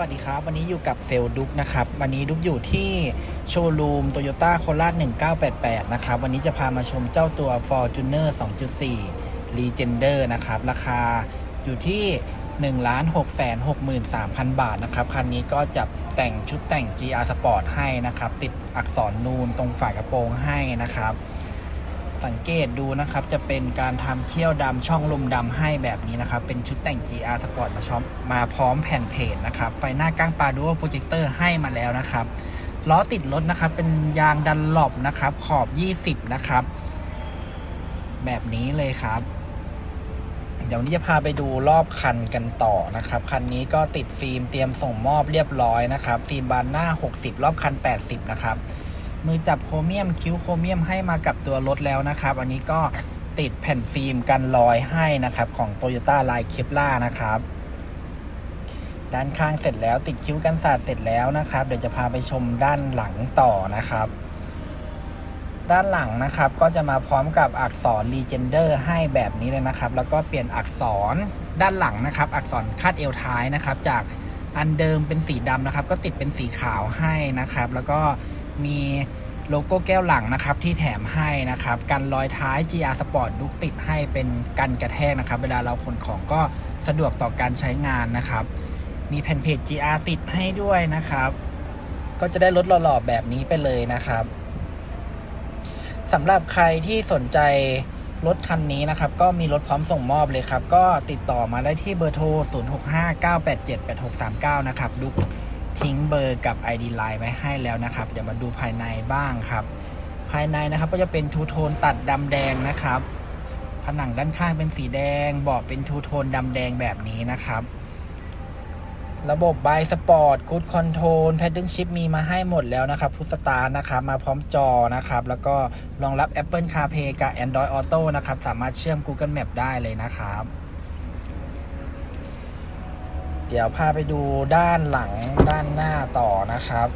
วัสดีครับ วันนี้อยู่กับเซลล์ดุกนะครับ วันนี้ดุกอยู่ที่โชว์รูมโตโยต้าโคราช1988 นะครับ วันนี้จะพามาชมเจ้าตัว Fortuner 2.4 Legender นะครับ ราคาอยู่ที่ 1 6 6 3 0 0 0 บาทนะครับ คันนี้ก็จะแต่งชุดแต่ง GR Sport ให้นะครับ ติดอักษรนูนตรงฝากระโปรงให้นะครับ สังเกตดูนะครับจะเป็นการทำเขี้ยวดำช่องลมดำให้แบบนี้นะครับ เป็นชุดแต่ง GR Sport มาช้อมมาพร้อมแผ่นเพจนะครับ ไฟหน้าก้างปลาดูโปรเจคเตอร์ให้มาแล้วนะครับล้อติดรถนะครับ เป็นยางดันหลบนะครับ ขอบ 20 นะครับ แบบนี้เลยครับ เดี๋ยวนี้จะพาไปดูรอบคันกันต่อนะครับ คันนี้ก็ติดฟิล์มเตรียมส่งมอบเรียบร้อยนะครับ ฟิล์มบานหน้า 60 รอบคัน 80 นะครับ มือจับโครเมียมคิ้วโครเมียมให้มากับตัวรถแล้วนะครับ อันนี้ก็ติดแผ่นฟิล์มกันรอยให้นะครับ ของ Toyota l i น e เคปล่านะครับ ด้านข้างเสร็จแล้วติดคิ้วกันสาดเสร็จแล้วนะครับ เดี๋ยวจะพาไปชมด้านหลังต่อนะครับ ด้านหลังนะครับก็จะมาพร้อมกับอักษร Legender ให้แบบนี้เลยนะครับ แล้วก็เปลี่ยนอักษรด้านหลังนะครับ อักษรคาดเอวท้ายนะครับ จากอันเดิมเป็นสีดำนะครับ ก็ติดเป็นสีขาวให้นะครับ แล้วก็ มีโลโก้แก้วหลังนะครับที่แถมให้นะครับกันรอยท้าย GR Sport ลุกติดให้เป็นกันกระแทกนะครับ เวลาเราขนของก็สะดวกต่อการใช้งานนะครับ มีแผ่นเพจ GR ติดให้ด้วยนะครับ ก็จะได้รถหล่อๆแบบนี้ไปเลยนะครับสำหรับใครที่สนใจรถคันนี้นะครับ ก็มีรถพร้อมส่งมอบเลยครับ ก็ติดต่อมาได้ที่เบอร์โทร 0659878639 นะครับดุก ทิ้งเบอร์กับ ID Line ไว้ให้แล้วนะครับ เดี๋ยวมาดูภายในบ้างครับ ภายในนะครับก็จะเป็นทูโทนตัดดำแดงนะครับ ผนังด้านข้างเป็นสีแดงเบาะเป็นทูโทนดำแดงแบบนี้นะครับ ระบบไบสปอร์ตคูดคอนโทรลแพดเดิลชิพมีมาให้หมดแล้วนะครับพุทสตาร์นะครับ มาพร้อมจอนะครับ แล้วก็รองรับ Apple CarPlay กับ Android Auto นะครับ สามารถเชื่อม Google Map ได้เลยนะครับ เดี๋ยวพาไปดูด้านหลังด้านหน้าต่อนะครับ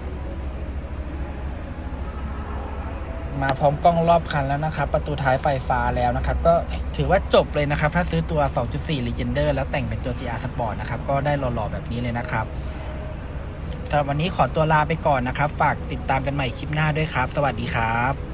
มาพร้อมกล้องรอบคันแล้วนะครับ ประตูท้ายไฟฟ้าแล้วนะครับ ก็ถือว่าจบเลยนะครับ ถ้าซื้อตัว 2.4 Legender แล้วแต่งเป็นตัว GR Sport นะครับ ก็ได้หล่อๆแบบนี้เลยนะครับสำหรับวันนี้ขอตัวลาไปก่อนนะครับ ฝากติดตามกันใหม่คลิปหน้าด้วยครับ สวัสดีครับ